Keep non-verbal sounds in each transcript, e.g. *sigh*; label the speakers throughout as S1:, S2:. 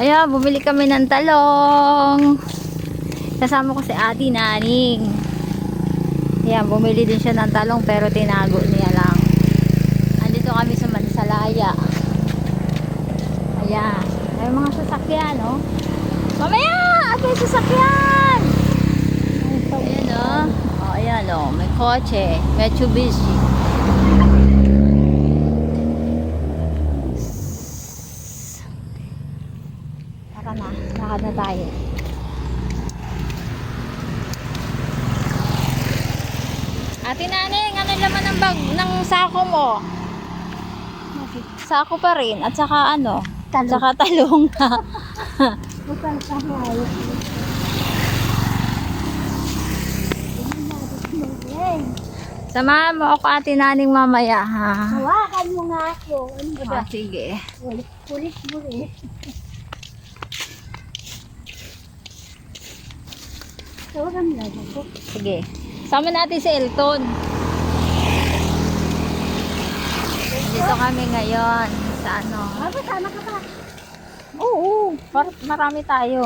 S1: Ayan, bumili kami ng talong. Kasama ko si Ate Naning. Ayan, bumili din siya ng talong pero tinago niya lang. Andito kami sa Mansalaya. Ayan. May mga sasakyan, no? Mamaya! At may sasakyan! Ayan, oh. Oh, ayan, oh. May kotse. Mitsubishi. Tara na. Lakad na tayo. Ate Naning, ano laman ng bag ng sako mo? Sako pa rin. At saka ano?
S2: Talong.
S1: Saka talong. *laughs* Samahan mo ako ate Naning mamaya ha.
S2: Hawakan mo nga ako. Ano ba?
S1: Ah, sige.
S2: Kulit, kulit mo Tawagan lang ako.
S1: Sige. Sama natin si Elton. Dito kami ngayon sa ano.
S2: Ah, kasama ka ba?
S1: Oo, marami tayo.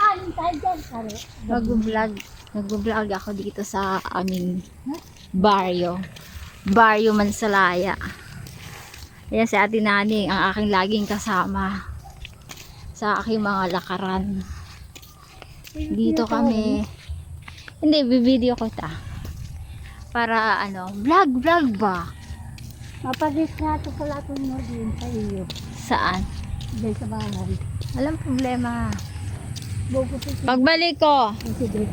S2: Ah, yung tayo dyan. Saro.
S1: Nag-vlog. Nag-vlog ako dito sa aming baryo. Baryo Mansalaya. Ayan si Ate Naning, ang aking laging kasama sa aking mga lakaran. Dito kami. Hindi, bibideo ko ta. Para ano, vlog, vlog ba?
S2: Mapag-retrato pala ako mo din sa iyo.
S1: Saan?
S2: Dahil sa bahay.
S1: Walang problema. Pagbalik ko,
S2: Sige.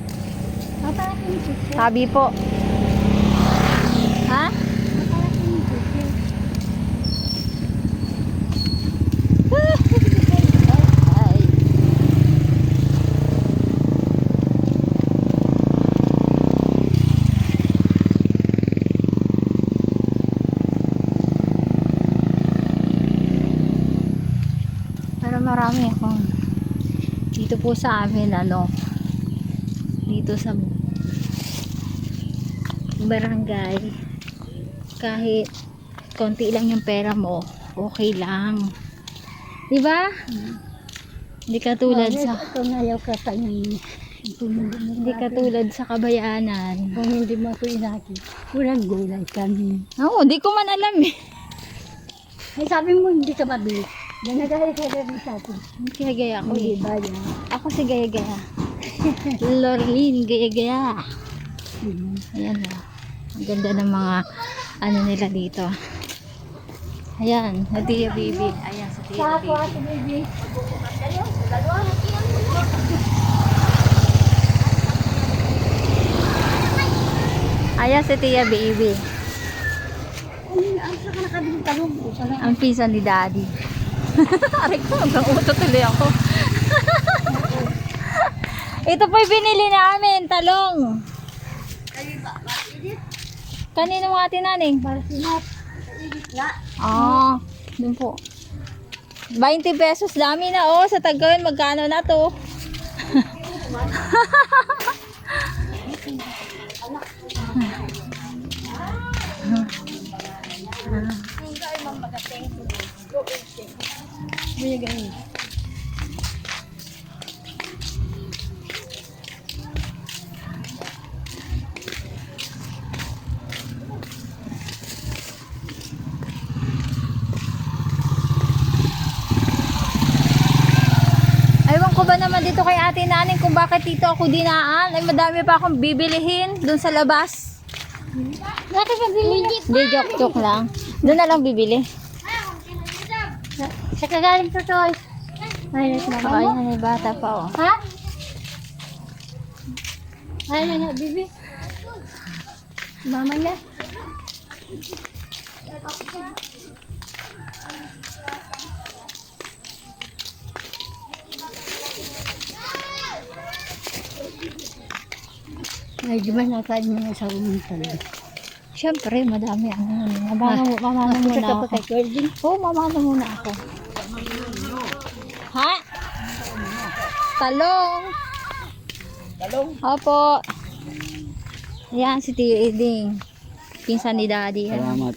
S2: Yung picture.
S1: sabi po. Ha?
S2: Maparating yung picture.
S1: Ay. Pero marami akong dito po sa amin ano dito sa barangay kahit konti lang yung pera mo okay lang di ba? Hindi katulad
S2: Oh,
S1: sa
S2: ka yung kung hindi
S1: katulad sa kabayanan.
S2: Kung hindi mo ako inakit, walang gulay kami.
S1: Oo, di ko man alam eh.
S2: Ay, sabi mo, hindi ka mabili. Ka rin sa atin.
S1: Kaya gaya ako eh.
S2: ba yan?
S1: Ako si gaya gaya. Lorlene gaya gaya.
S2: Mhm.
S1: Ayan o. Ang ganda ng mga ano nila dito. Ayan, sa Tia Bibi. Ayan, sa Tia
S2: Sa ako,
S1: Bibi. Ayan si Tia Bibi.
S2: Ang
S1: pisa ni Daddy. Aray ko, hanggang uto tuloy ako. *laughs* Ito po yung binili namin, talong. Kanino mga tinaning?
S2: Na.
S1: Ah, dun po. 20 pesos, dami na oh. Sa Tagawin, magkano na to? *laughs* Aywan ko ba naman dito kay ate nanin kung bakit dito ako dinaan. Ay, madami pa akong bibilihin dun sa labas.
S2: Bakit ka bili?
S1: Hindi, joke-joke lang. Doon na lang bibili.
S2: Sa kagaling to, Toy. Ay, nasa mama
S1: Ay,
S2: mo.
S1: may bata pa oh.
S2: Ha? Ay, na na, bibi. Mama. Ay, di ba nakain mo sa umuntan?
S1: Siyempre, madami ang ano. Mamano, mamano muna ako. Oo, mamano muna ako. Ha? Talong.
S2: Talong.
S1: Opo. Yan, si Tio Eding. Pinsan ni Daddy.
S3: Salamat.